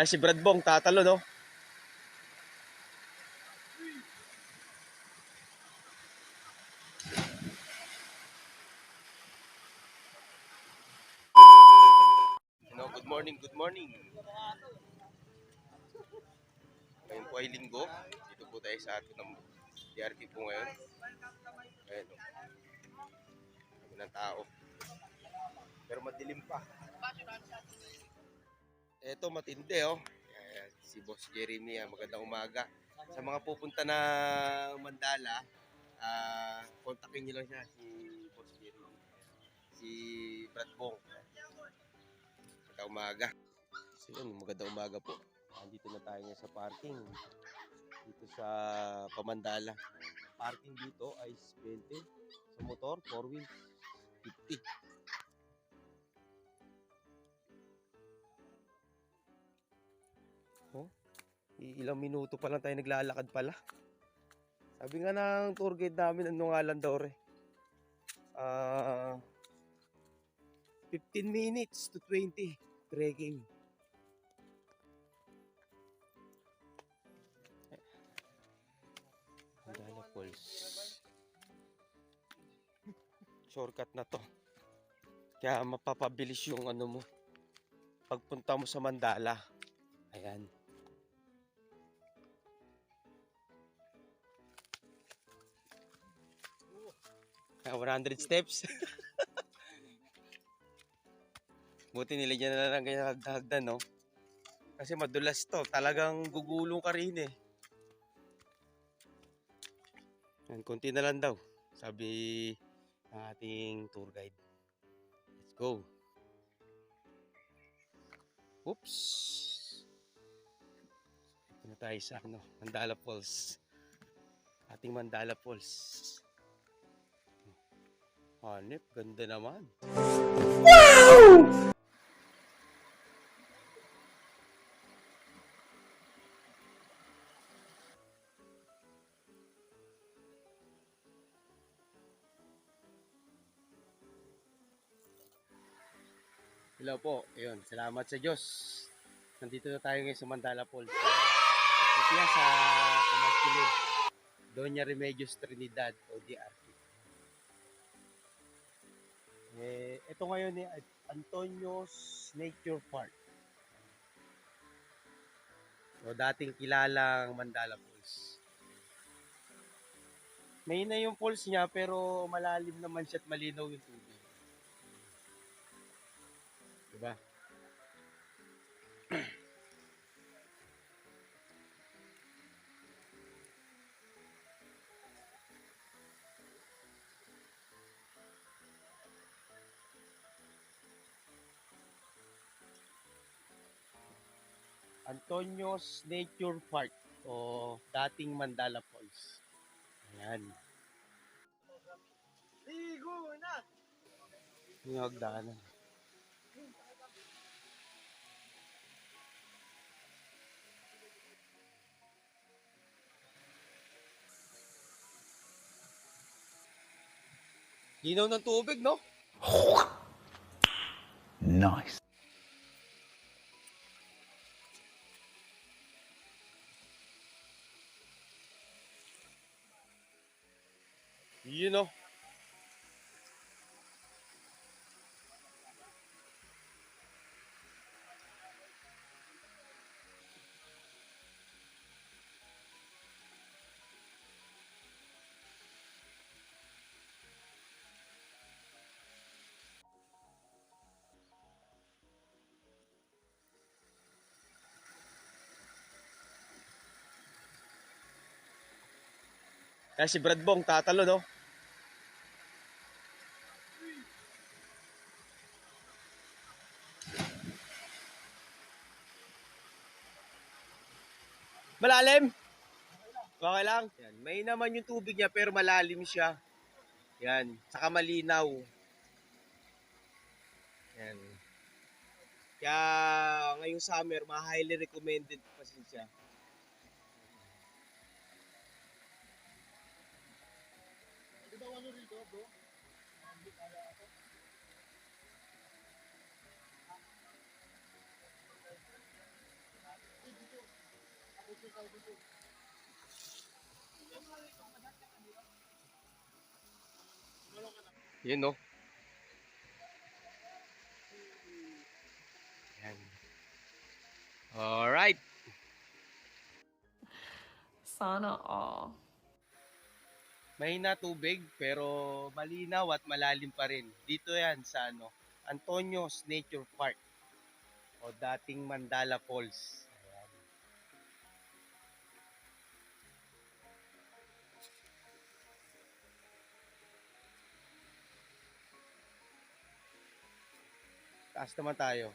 Kaya si Brad Bong tatalo, no? Hello, good morning, good morning. Ngayon po ay linggo. Dito po tayo sa atin ng DRT po ngayon. Ayan o. Dami tao. Pero madilim pa. Eto matindi oh. Si Boss Jeremy, ah, magandang umaga. Sa mga pupunta na Mandala, ah kontakin niyo lang siya si Boss Jeremy. Si Brad Bong. Magandang umaga. So yun, magandang umaga po. Andito na tayo ngayon sa parking. Dito sa Pamandala. Parking dito ay 20. Sa motor, 4 wheels, 50. Ilang minuto pa lang tayo naglalakad pala. Sabi nga ng tour guide namin, ano nga lang daw re. Ah, 15 minutes to 20 trekking. Mandala Falls. Shortcut na to. Kaya mapapabilis yung ano mo. Pagpunta mo sa Mandala. Ayan. 100 steps. Buti nilagyan na lang ganyan hagdan, no? Kasi madulas to. Talagang gugulong ka rin eh. Yan, konti na lang daw. Sabi ng ating tour guide. Let's go. Oops. Ito na tayo sa ano, Mandala Falls. Ating Mandala Falls. Hanip, ganda naman. Hello po. Ayun, salamat sa Diyos. Nandito na tayo ngayon sa Mandala Falls. Ito yan sa Camagkilo. Doña Remedios Trinidad o DRT. Eh, ito ngayon ni Antonio's Nature Park. O dating kilalang Mandala Falls. May na yung falls niya pero malalim naman siya at malinaw yung tubig. Diba? Antonio's Nature Park o dating Mandala Falls. Ayan. Ligo na! Yung hagdanan. Linaw ng tubig, no? Nice. You know. Kaya si Brad Bong tatalo, no? Malalim? Okay lang. Yan. May naman yung tubig niya pero malalim siya. Yan. Saka malinaw. Yan. Kaya ngayong summer, ma-highly recommended pa siya. Ano rito, bro? Yun no. Yan. Alright. Sana all. Mahina tubig pero malinaw at malalim pa rin. Dito yan sa ano, Antonio's Nature Park o dating Mandala Falls. Ayan. Taas naman tayo.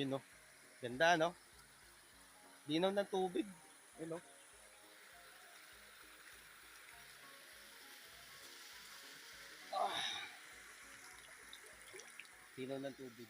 Yun no. Ganda no? Linaw ng tubig. Yun no. Ah. Linaw ng tubig.